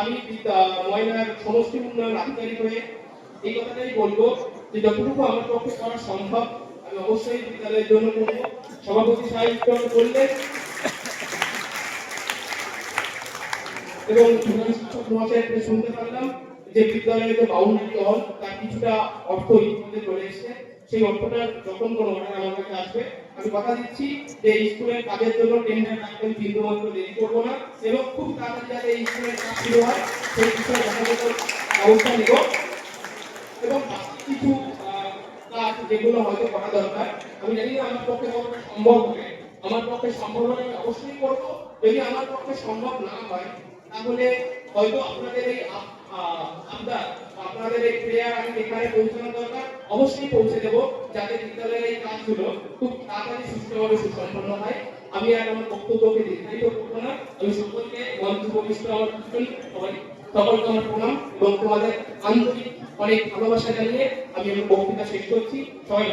আমি ময়নার সমষ্টি উন্নয়ন আধিকারিক হয়ে এই কথাটাই বলব যে যতটুকু আমার পক্ষে করা সম্ভব, আমি অবশ্যই বিদ্যালয়ের জন্য করব। সভাপতি সাহেব করলে এবং শিক্ষক মহাশয়কে শুনতে পারলাম। যে বিদ্যালয়ের যে বাউন্ডারি হল তার কিছুটা অর্থ ইতিমধ্যে চলে এসেছে। সেই অর্থটা যখন কোনো অর্ডার আমার কাছে আসবে। আমি কথা দিচ্ছি যে স্কুলের কাজের জন্য টেন্ডার একদম বিন্দু মাত্র দেরি করব না এবং খুব তাড়াতাড়ি যাতে এই স্কুলের কাজ শুরু হয়, সেই বিষয়ে যথাযথ ব্যবস্থা নেব। এবং কিছু কাজ যেগুলো হয়তো করা দরকার, আমি জানি না আমার পক্ষে কতটা সম্ভব হবে। আমার পক্ষে সম্ভব হলে অবশ্যই করব। যদি আমার পক্ষে সম্ভব না হয় তাহলে হয়তো আপনাদের এই আপ- আহ, আবদার বা আপনাদের এই প্রেয়ার আমি এখানে পৌঁছানো দরকার। অবশ্যই পৌঁছে দেবো যাতে বিদ্যালয়ের এই কাজগুলো খুব তাড়াতাড়ি সুষ্ঠুভাবে সুসম্পন্ন হয়। আমি আর আমার বক্তব্যকে দীর্ঘায়িত করব না। আমি সকলকে মঞ্চ ভবিষ্যৎ আমার সবাই সকলকে আমার প্রণাম এবং তোমাদের আন্তরিক অনেক ভালোবাসা জানিয়ে আমি আমার বক্তৃতা শেষ করছি। সবাই